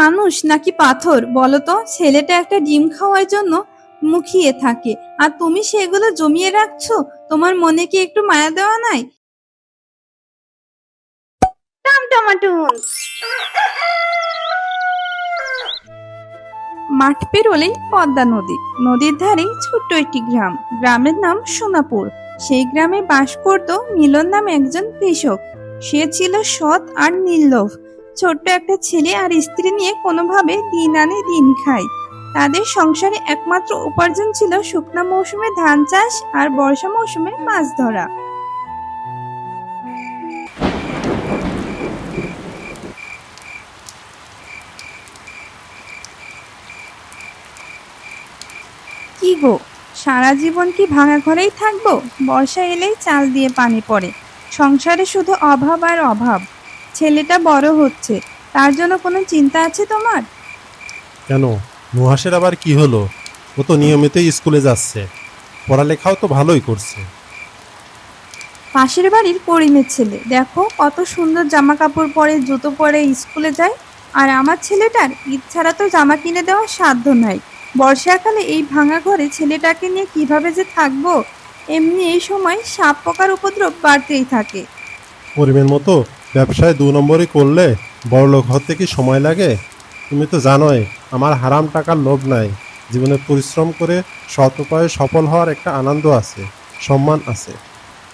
মানুষ নাকি পাথর? বলো তো ছেলেটা একটা ডিম খাওয়ার জন্য মুখিয়ে থাকে। আর তুমি সেগুলো জমিয়ে রাখছো? তোমার মনে কি একটু মায়া দেওয়া নাই? টমাটুন মাঠ পেরোলেই পদ্মা নদী। নদীর ধারে ছোট্ট একটি গ্রাম। গ্রামের নাম সোনাপুর। সেই গ্রামে বাস করত মিলন নাম একজন কৃষক। সে ছিল সৎ আর নির্লোভ। ছোট্ট একটা ছেলে আর স্ত্রী নিয়ে কোনোভাবে দিন আনে দিন খায়। তাদের সংসারে একমাত্র উপার্জন ছিল শুকনা মৌসুমে ধান চাষ আর বর্ষা মৌসুমে মাছ ধরা। কি গো, সারা জীবন কি ভাঙা ঘরেই থাকব? বর্ষা এলেই চাল দিয়ে পানি পড়ে। সংসারে শুধু অভাব আর অভাব। ছেলেটা বড় হচ্ছে তার জন্য কোনো চিন্তা আছে তোমার? কেন? নুহাসের আবার কি হলো? ও তো নিয়মিতই স্কুলে যাচ্ছে। পড়ালেখাও তো ভালোই করছে। পাশের বাড়ির করিমের ছেলে। দেখো কত সুন্দর জামা কাপড় পরে জুতো পরে স্কুলে যায়। আর আমার ছেলেটার ছাড়া তো জামা কিনে দেওয়ার সাধ্য নাই। বর্ষাকালে এই ভাঙা ঘরে ছেলেটাকে নিয়ে কীভাবে যে থাকব? এমনি এই সময় সাপ পোকার উপদ্রব বাড়তেই থাকে। পরিমের মতো ব্যবসায় দু নম্বরই করলে বড়লোক হতে কি সময় লাগে? তুমি তো জানোই আমার হারাম টাকার লোভ নাই। জীবনে পরিশ্রম করে সৎ উপায়ে সফল হওয়ার একটা আনন্দ আছে সম্মান আছে।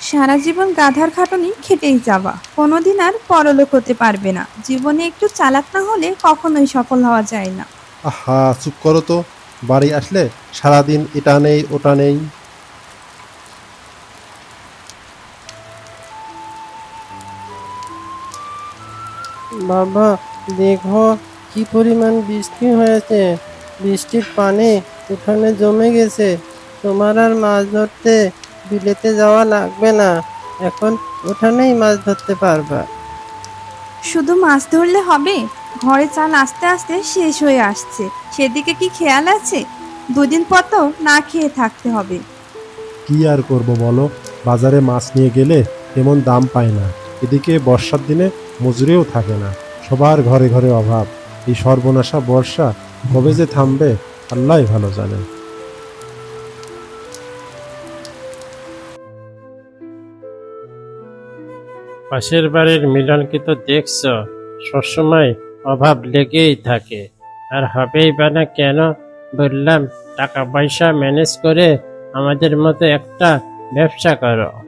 সারা জীবন গাধার খাটনি খেটেই যাওয়া। কোনোদিন আর পরলোক হতে পারবে না। জীবনে একটু চালাক না হলে কখনোই সফল হওয়া যায় না। আহা চুপ করো তো। বাড়ি আসলে সারাদিন এটা নেই ওটা নেই। বাবা দেখো কি পরিমাণ বৃষ্টি হয়েছে। বৃষ্টির পানি উঠানে জমে গেছে। তোমার আর মাছ ধরতে বিলেতে যাওয়া লাগবে না। এখন উঠানেই মাছ ধরতে পারবা। শুধু মাছ ধরলে হবে? ঘরে চাল আস্তে আস্তে শেষ হয়ে আসছে। সেদিকে কি খেয়াল আছে? দুদিন পর তো না খেয়ে থাকতে হবে। কি আর করব বলো? বাজারে মাছ নিয়ে গেলে তেমন দাম পায় না। এদিকে বর্ষার দিনে মজুরিও থাকে না। সবার ঘরে ঘরে অভাব। এই সর্বনাশা বর্ষা কবে যে থামবে আল্লাহ ভালো জানে। পাশের বাড়ির মিলনকে তো দেখছ, সবসময় অভাব লেগেই থাকে। আর হবেই বা না কেন, বললাম, টাকা পয়সা ম্যানেজ করে আমাদের মতো একটা ব্যবসা করো।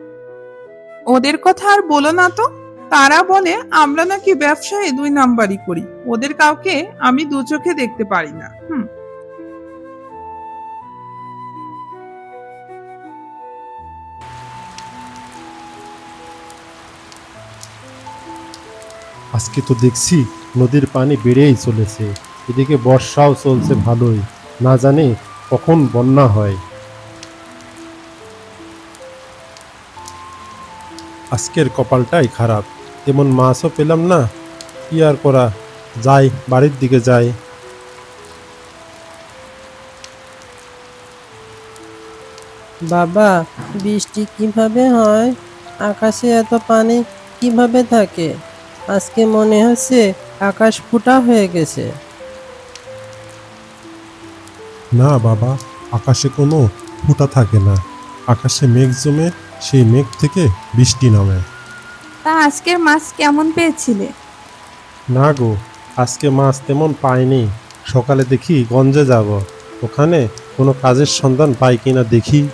ওদের কথা আর বলো না তো। তারা বলে, আমরা নাকি ব্যবসায় দুই নাম্বারই করি। ওদের কাউকে আমি দু চোখে দেখতে পারি না। হুম। আজকে তো দেখছি নদীর পানি বেড়েই চলেছে। এদিকে বর্ষাও চলছে ভালোই। না জানি কখন বন্যা হয়। আজকের কপালটাই খারাপ। তেমন মাছও পেলাম না কি আর করা? যাই বাড়ির দিকে যাই। বাবা বৃষ্টি কীভাবে হয়? আকাশে এত পানি কীভাবে থাকে? আজকে মনে হচ্ছে আকাশ ফুটা হয়ে গেছে। না বাবা আকাশে কোনো ফুটা থাকে না। আকাশে মেঘ জমে সেই মেঘ থেকে বৃষ্টি নামে। তা আজকের মাছ কেমন পেয়েছিলে? না গো আজকে মাছ তেমন পাইনি। সকালে দেখি গঞ্জে যাব। ওখানে কোনো কাজের সন্ধান পাই কিনা দেখি।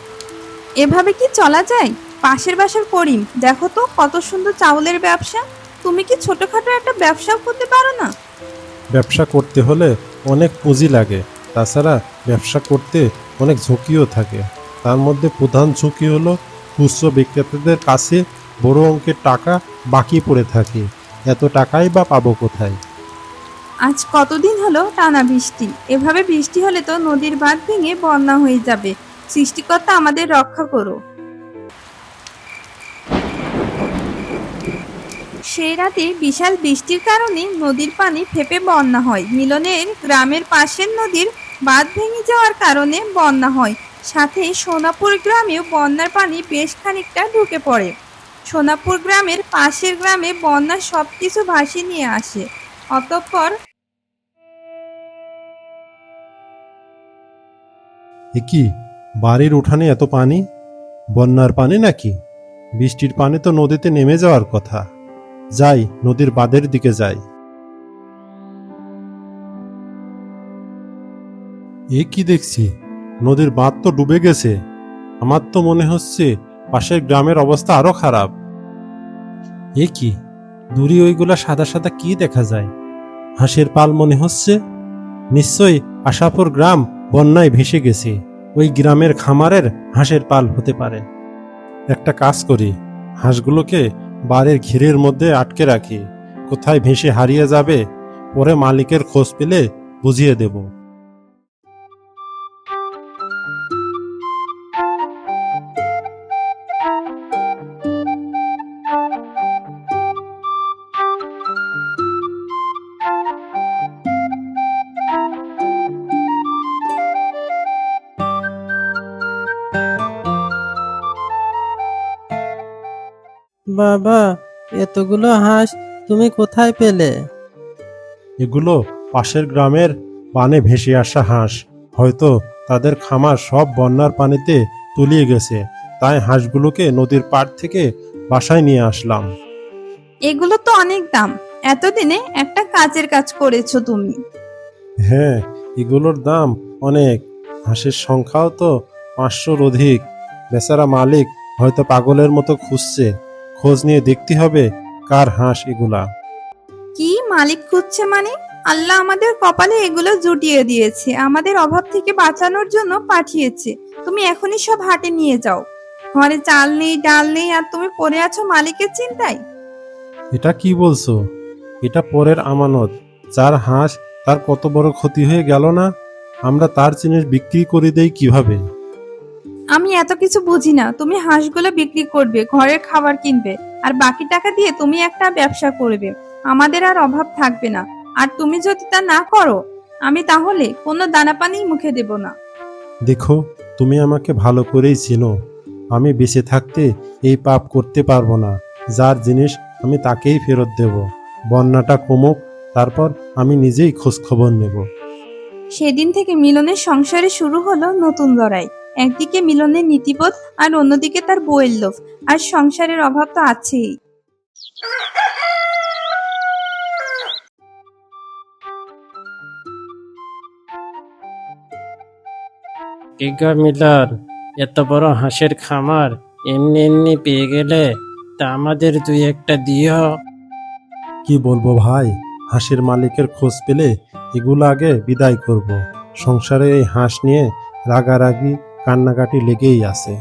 এভাবে কি চলা যায়? পাশের বাসার করিম দেখো তো কত সুন্দর চাউলের ব্যবসা। তুমি কি ছোটখাটো একটা ব্যবসা করতে পারো না? ব্যবসা করতে হলে অনেক পুঁজি লাগে। তাছাড়া ব্যবসা করতে অনেক ঝুঁকিও থাকে। তার মধ্যে প্রধান ঝুঁকি হলো খুচরো বিক্রেতাদের কাছে বড় অঙ্কের টাকা বাকি পড়ে থাকে। এত টাকাই বা পাবো কোথায়? আজ কতদিন হলো টানা বৃষ্টি। এভাবে বৃষ্টি হলে তো নদীর বাঁধ ভেঙে বন্যা হয়ে যাবে। সৃষ্টিকর্তা আমাদের রক্ষা করো। সেই রাতে বিশাল বৃষ্টির কারণে নদীর পানি ফেপে বন্যা হয়। মিলনের গ্রামের পাশের নদীর বাঁধ ভেঙে যাওয়ার কারণে বন্যা হয়। সাথে সোনাপুর গ্রামেও বন্যার পানি বেশ খানিকটা ঢুকে পড়ে। সোনাপুর গ্রামের পাশের গ্রামে বন্যা সব কিছু ভাসিয়ে নিয়ে আসে। অতঃপর কি, বাড়ির উঠানে এত পানি? বন্যার পানি নাকি? বৃষ্টির পানি তো নদীতে নেমে যাওয়ার কথা। যাই, নদীর বাঁধের দিকে যাই। এ কি দেখছি? নদীর বাঁধ তো ডুবে গেছে। আমার তো মনে হচ্ছে পাশের গ্রামের অবস্থা আরও খারাপ। এ কি? দূরে ওইগুলা সাদা সাদা কি দেখা যায়? হাঁসের পাল মনে হচ্ছে? নিশ্চয়ই আশাপুর গ্রাম বন্যায় ভেসে গেছে। ওই গ্রামের খামারের হাঁসের পাল হতে পারে। একটা কাজ করি। হাঁসগুলোকে বাড়ির ঘিরের মধ্যে আটকে রাখি। কোথায় ভেসে হারিয়ে যাবে, পরে মালিকের খোঁজ পেলে বুঝিয়ে দেব। বাবা এতগুলো হাঁস তুমি কোথায় পেলে? এগুলো পাশের গ্রামের পানে ভেসে আসা হাঁস। হয়তো তাদের খামার সব বন্যার পানিতে তলিয়ে গেছে। তাই হাঁসগুলোকে নদীর পাড় থেকে বাসায় নিয়ে আসলাম। এগুলো তো অনেক দাম। এতদিনে একটা কাজের কাজ করেছ তুমি। হ্যাঁ এগুলোর দাম অনেক। হাঁসের সংখ্যাও তো পাঁচশোর অধিক। বেচারা মালিক হয়তো পাগলের মতো খুঁজছে। খোঁজ নিয়ে দেখতে হবে কার হাঁস এগুলা। কি মালিক খুঁজছে মানে? আল্লাহ আমাদের কপালে এগুলো জুটিয়ে দিয়েছে আমাদের অভাব থেকে বাঁচানোর জন্য পাঠিয়েছে। তুমি এখনই সব হাটে নিয়ে যাও। ঘরে চাল নেই ডাল নেই আর তুমি পড়ে আছো মালিকের চিন্তায়? এটা কি বলছো? এটা পরের আমানত। যার হাঁস তার কত বড় ক্ষতি হয়ে গেল না? আমরা তার জিনিস বিক্রি করে দেই কীভাবে? আমি এত কিছু বুঝি না। তুমি হাঁসগুলো বিক্রি করবে ঘরের খাবার কিনবে আর বাকি টাকা দিয়ে তুমি একটা ব্যবসা করবে। আমাদের আর অভাব থাকবে না। আর তুমি যদি তা না করো আমি তাহলে কোনো দানা পানি মুখে দেব না। দেখো তুমি আমাকে ভালো করেই চিনো। আমি বেঁচে থাকতে এই পাপ করতে পারব না। যার জিনিস আমি তাকেই ফেরত দেব। বন্যাটা কমুক তারপর আমি নিজেই খোঁজ খবর নেব। সেদিন থেকে মিলনের সংসারে শুরু হলো নতুন লড়াই। একদিকে মিলনের নীতিবোধ আর অন্যদিকে তার বইয়ের লোভ। আর সংসারের অভাব তো আছেই। কিগা মিলন এত বড় হাঁসের খামার এমনি এমনি পেয়ে গেলে তা আমাদের দুই একটা দিও। কি বলব ভাই? হাঁসের মালিকের খোঁজ পেলে এগুলো আগে বিদায় করব। সংসারে এই হাঁস নিয়ে রাগারাগি কান্নাকাটি লেগেই আছে।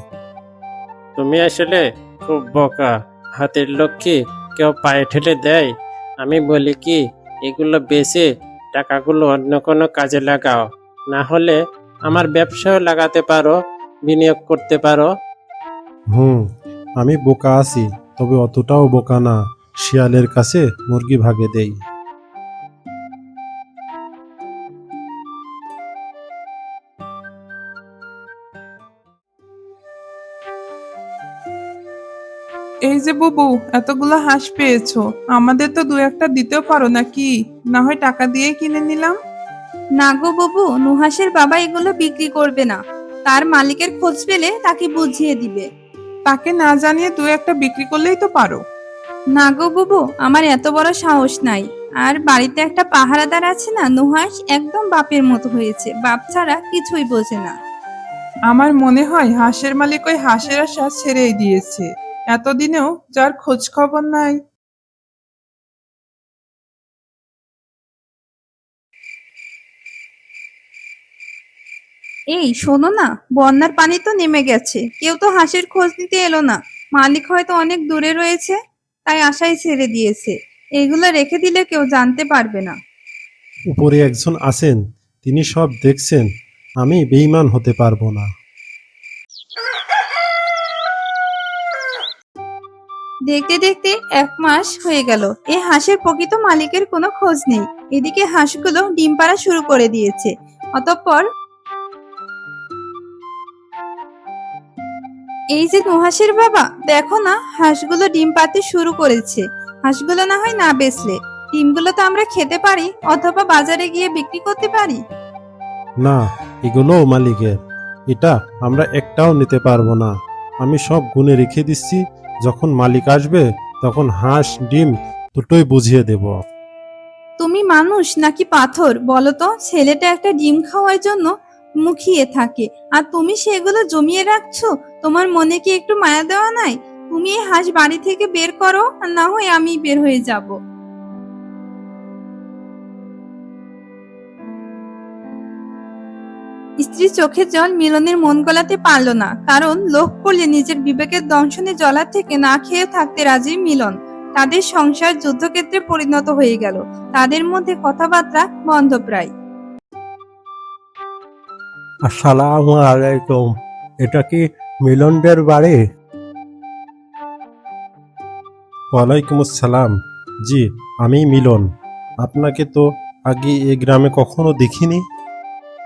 তুমি আসলে খুব বোকা। হাতের লক্ষ্যে কেউ পায়ে ঠেলে দেয়? আমি বলি কি এগুলো বেচে টাকাগুলো অন্য কোনো কাজে লাগাও। না হলে আমার ব্যবসাও লাগাতে পারো বিনিয়োগ করতে পারো। হুম আমি বোকা আছি তবে অতটাও বোকা না। শিয়ালের কাছে মুরগি ভাগে দেই। এই যে বুবু এতগুলো হাঁস পেয়েছ। আমাদের তো দু একটা দিতেও পারো নাকি? না হয় টাকা দিয়ে কিনে নিলাম। না গো বাবু নুহাসের বাবা এগুলো বিক্রি করবে না। তার মালিকের খোঁজ পেলে তাকে বুঝিয়ে দিবে। তাকে না জানিয়ে দু একটা বিক্রি করলেই তো পারো। না গো বাবু আমার এত বড় সাহস নাই। আর বাড়িতে একটা পাহারাদার আছে না নুহাস একদম বাপের মতো হয়েছে। বাপ ছাড়া কিছুই বোঝে না। আমার মনে হয় হাঁসের মালিক ওই হাঁসের আশা ছেড়েই দিয়েছে। এতদিনেও যার খোঁজ খবর নাই। এই শোনো না বন্যার পানি তো নেমে গেছে। কেউ তো হাঁসের খোঁজ নিতে এলো না। মালিক হয়তো অনেক দূরে রয়েছে তাই আশাই ছেড়ে দিয়েছে। এগুলো রেখে দিলে কেউ জানতে পারবে না। উপরে একজন আছেন তিনি সব দেখছেন। আমি বেইমান হতে পারব না। দেখতে দেখতে এক মাস হয়ে গেল। এই হাঁসের প্রকৃত মালিকের কোনো খোঁজ নেই। এদিকে হাঁসগুলো ডিম পাড়া শুরু করে দিয়েছে। অতঃপর এই যে নুহাসের বাবা, দেখো না, হাঁসগুলো ডিম পাতে শুরু করেছে। হাঁসগুলো না হয় না বেচলে। ডিমগুলো তো আমরা খেতে পারি অথবা বাজারে গিয়ে বিক্রি করতে পারি। না এগুলো মালিকের। এটা আমরা একটাও নিতে পারব না। আমি সব গুনে রেখে দিচ্ছি যখন মালিক আসবে, তখন হাঁস, ডিম দুটোই বুঝিয়ে দেব। তুমি মানুষ নাকি পাথর? বলো তো, ছেলেটা একটা ডিম খাওয়ার জন্য মুখিয়ে থাকে। আর তুমি সেগুলো জমিয়ে রাখছো? তোমার মনে কি একটু মায়া দেওয়া নাই? তুমি এই হাঁস বাড়ি থেকে বের করো না হয় আমি বের হয়ে যাব। স্ত্রী চোখের জল মিলনের মন গলাতে পারল না, কারণ লোভ করলে নিজের বিবেকের দংশনে জলার থেকে না খেয়ে থাকতে রাজি মিলন। তাদের সংসার যুদ্ধক্ষেত্রে পরিণত হয়ে গেল। তাদের মধ্যে কথাবার্তা বন্ধ প্রায়। আসসালামু আলাইকুম। এটা কি মিলনদের বাড়ি? ওয়ালাইকুম আসসালাম। জি, আমি মিলন। আপনাকে তো আগে এই গ্রামে কখনো দেখিনি?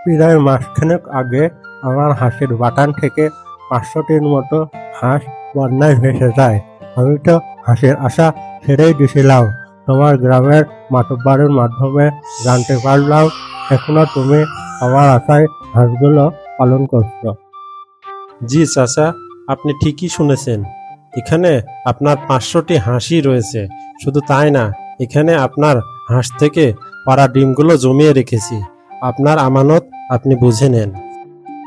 প্রায় মাসখানেক আগে আমার হাঁসের বাটান থেকে পাঁচশোটির মতো হাঁস বন্যায় ভেসে যায়। আমি তো হাঁসের আশা ছেড়েই দিয়েছিলাম তোমার গ্রামের মাতব্বারের মাধ্যমে জানতে পারলাম, এখনও তুমি আমার আশায় হাঁসগুলো পালন করছ। জি চাচা, আপনি ঠিকই শুনেছেন। এখানে আপনার পাঁচশোটি হাঁসই রয়েছে। শুধু তাই না, এখানে আপনার হাঁস থেকে পাড়া ডিমগুলো জমিয়ে রেখেছি। আপনার আমানত আপনি বুঝে নেন।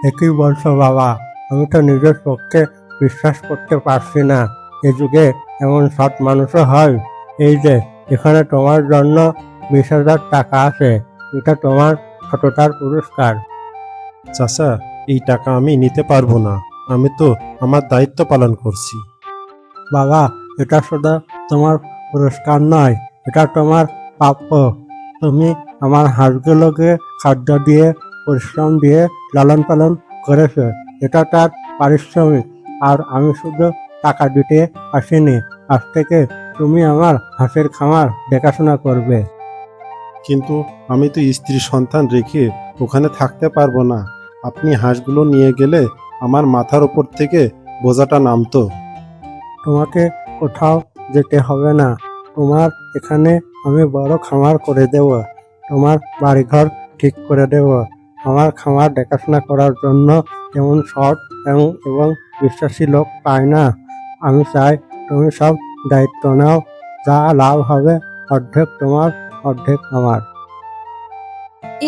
একই বলছো বাবা আমি তো নিজের পক্ষে বিশ্বাস করতে পারছি না। এ যুগে এমন সৎ মানুষও হয়। এই যে এখানে তোমার জন্য বিশ হাজার টাকা আছে। এটা তোমার সততার পুরস্কার। চাচা এই টাকা আমি নিতে পারব না। আমি তো আমার দায়িত্ব পালন করছি। বাবা এটা শুধু তোমার পুরস্কার নয় এটা তোমার প্রাপ্য। তুমি আমার হাঁসগুলোকে খাদ্য দিয়ে পরিশ্রম দিয়ে লালন পালন করেছে। এটা তার পারিশ্রমিক। আর আমি শুধু টাকা দিতে আসিনি। আজ থেকে তুমি আমার হাঁসের খামার দেখাশোনা করবে। কিন্তু আমি তো স্ত্রী সন্তান রেখে ওখানে থাকতে পারব না। আপনি হাঁসগুলো নিয়ে গেলে আমার মাথার উপর থেকে বোঝাটা নামতো। তোমাকে কোথাও যেতে হবে না। তোমার এখানে আমি বড় খামার করে দেব। তোমার বাড়িঘর ঠিক করে দেব। আমার খামার দেখাশোনা করার জন্য যেমন সৎ এবং এবং বিশ্বাসী লোক পায় না। আমি চাই তুমি সব দায়িত্ব নাও, যা লাভ হবে অর্ধেক তোমার, অর্ধেক আমার।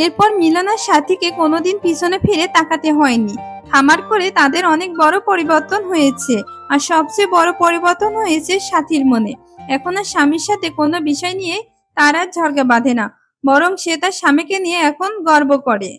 এরপর মিলন আর সাথীকে কোনোদিন পিছনে ফিরে তাকাতে হয়নি। খামার করে তাদের অনেক বড় পরিবর্তন হয়েছে আর সবচেয়ে বড় পরিবর্তন হয়েছে সাথীর মনে। এখন আর স্বামীর সাথে কোনো বিষয় নিয়ে তার আর বাঁধে না, বরং সে তার স্বামীকে নিয়ে এখন গর্ব করে।